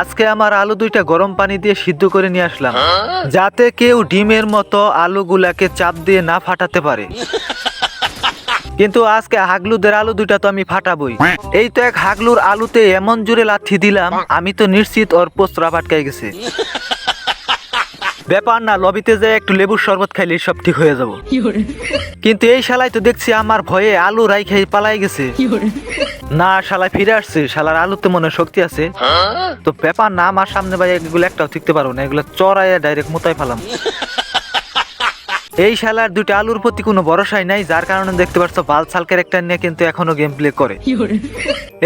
আজকে আমার আলু দুইটা গরম পানি দিয়ে সিদ্ধ করে নিয়ে আসলাম। যাতে কেউ ডিমের মতো আলুগুলাকে চাপ দিয়ে না ফাটাতে পারে। কিন্তু আজকে হাগলুদের আলু দুইটা তো আমি ফাটাবই। এই তো এক হাগলুর আলুতে এমন জোরে লাথি দিলাম আমি তো নিশ্চিত ওর পোস্তরা ফাটকাই গেছে। ব্যাপার না লবিতে যে একটু লেবুর শরবত খাইলে সব ঠিক হয়ে যাব। কিন্তু এই শালায় তো দেখছি আমার ভয়ে আলু রাই খাই পালাই গেছে। না শালায় ফিরে আসছি। শালার আলুতে মনে শক্তি আছে। তো পেপার না আমার সামনে ভাই এগুলো একটাও ঠিকতে পারব না। এগুলো চড়াইয়া ডাইরেক্ট মোতায় ফেলাম। এই শালার দুটো আলুর প্রতি কোনো ভরসাই নাই যার কারণে দেখতে পাচ্ছ বাল সাল ক্যারেক্টার নিয়ে কিন্তু এখনও গেম প্লে করে?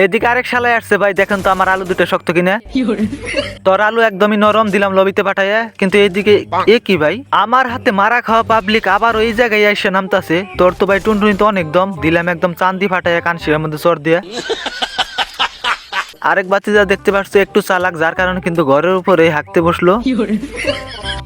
এদিকে আরেক শালায় আসছে ভাই দেখেন তো আমার আলু দুটো শক্ত কিনা। তোর আলু একদমই নরম দিলাম লবিতে পাঠাইয়া। কিন্তু এইদিকে এ কি ভাই? আমার হাতে মারা খাওয়া পাবলিক আবার ওই জায়গায় এসে নামতাছে। তোর তো ভাই টুনটুনি তো অনেক দম দিলাম একদম চান্দি ফাটাইয়া কানসির মধ্যে চর দিয়া। আরেক বাচ্চা দেখতে পাচ্ছ একটু চালাক যার কারণে কিন্তু ঘরের উপরে হাঁকতে বসল।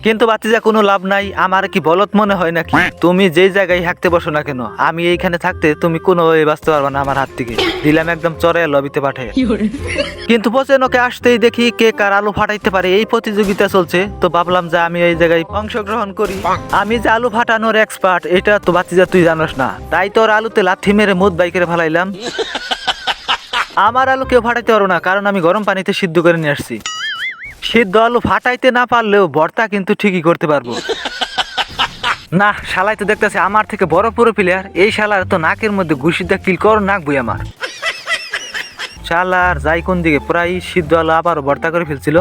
কিন্তু বাতিজা কোনো লাভ নাই। আমার কি বলত মনে হয় নাকি? তুমি যেই জায়গায় হাঁকতে বসো না কেন আমি এইখানে থাকতে তুমি কোনো বাঁচতে পারবে না আমার হাত থেকে। দিলাম একদম চরে লবিতে 人，কিন্তু পচেনকে আসতেই দেখি কে কার আলু ফাটাইতে পারে। এই প্রতিযোগিতা চলছে তো ভাবলাম যে আমি এই জায়গায় অংশগ্রহণ করি। আমি যে আলু ফাটানোর এক্সপার্ট এটা তো বাতিজা তুই জানোস না। তাই তোর আলুতে লাথি মেরে মুদ বাইকের ফেলাইলাম। আমার আলু কেউ ফাটাইতে পারো না কারণ আমি গরম পানিতে সিদ্ধ করে নিয়ে আসছি। সিদ্ধ আলু ফাটাইতে না পারলেও বর্তা কিন্তু ঠিকই করতে পারব। না, শালাই তো দেখতেছে, আমার থেকে বড় পুরো প্লেয়ার এই শালার তো নাকের মধ্যে ঘুষিটা কিল কর নাক বই আমার শালার যাই কোন দিকে, প্রায় সিদ্ধ আলু আবার ভর্তা করে ফেলছিল।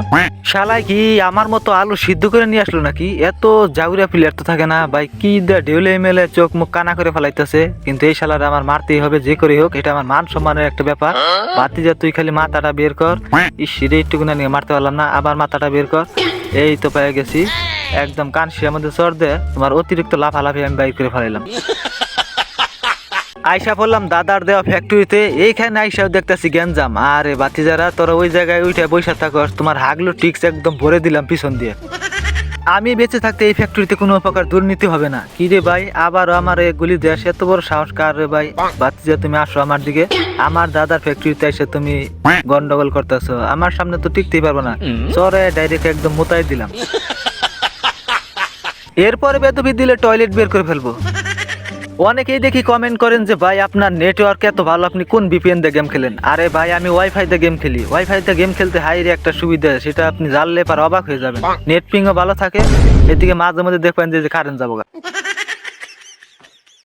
শালাই কি আমার মতো আলু সিদ্ধ করে নিয়ে আসলো নাকি? এত জাউরিয়া প্লেয়ার তো থাকে না, ভাই, কি ঢেউলে মেলে চোখ মুখ কানা করে ফেলাইতেছে। কিন্তু এই শালার আমার মারতেই হবে, যে করে হোক, এটা আমার মান সম্মানের একটা ব্যাপার। বাতি যা তুই খালি মাথাটা বের কর। ইস একটু না নিয়ে মারতে পারলাম না, আবার মাথাটা বের কর। এই তো পেয়ে গেছি। একদম কানশিয়ার মধ্যে চর দে, তোমার অতিরিক্ত লাফালাফি আমি বাইক করে ফেলাইলাম। আইসা পড়লাম দাদার দেওয়া ফ্যাক্টরিতে এইখানে আইসাও দেখতেছি গ্যাঞ্জাম। আরে বাতি যারা তোরা ওই জায়গায় উঠে বৈশা থাকস তোমার হাগলো টিক্স একদম ভরে দিলাম পিছন দিয়ে। আমি বেঁচে থাকতে এই ফ্যাক্টরিতে কোনো প্রকার দুর্নীতি হবে না। কি রে ভাই আবারও আমার এই গুলি দেশ এত বড় সাহস কার রে ভাই? বাতিজা তুমি আসো আমার দিকে। আমার দাদার ফ্যাক্টরিতে এসে তুমি গন্ডগোল করতেছো। আমার সামনে তো টিকতেই পারব না। চরে ডাইরেক্ট একদম মোতাই দিলাম। এরপরে বেতবি দিলে টয়লেট বের করে ফেলব। অনেকেই দেখি কমেন্ট করেন যে ভাই আপনার নেটওয়ার্ক এত ভালো আপনি কোন বিপিএন দিয়ে গেম খেলেন? আরে ভাই আমি ওয়াইফাই দিয়ে গেম খেলি। ওয়াইফাই দিয়ে গেম খেলতে হাই রে একটা সুবিধা সেটা আপনি জানলে পার অবাক হয়ে যাবেন। নেট ও ভালো থাকে। এদিকে মাঝে মধ্যে দেখবেন যে কারেন্ট যাব।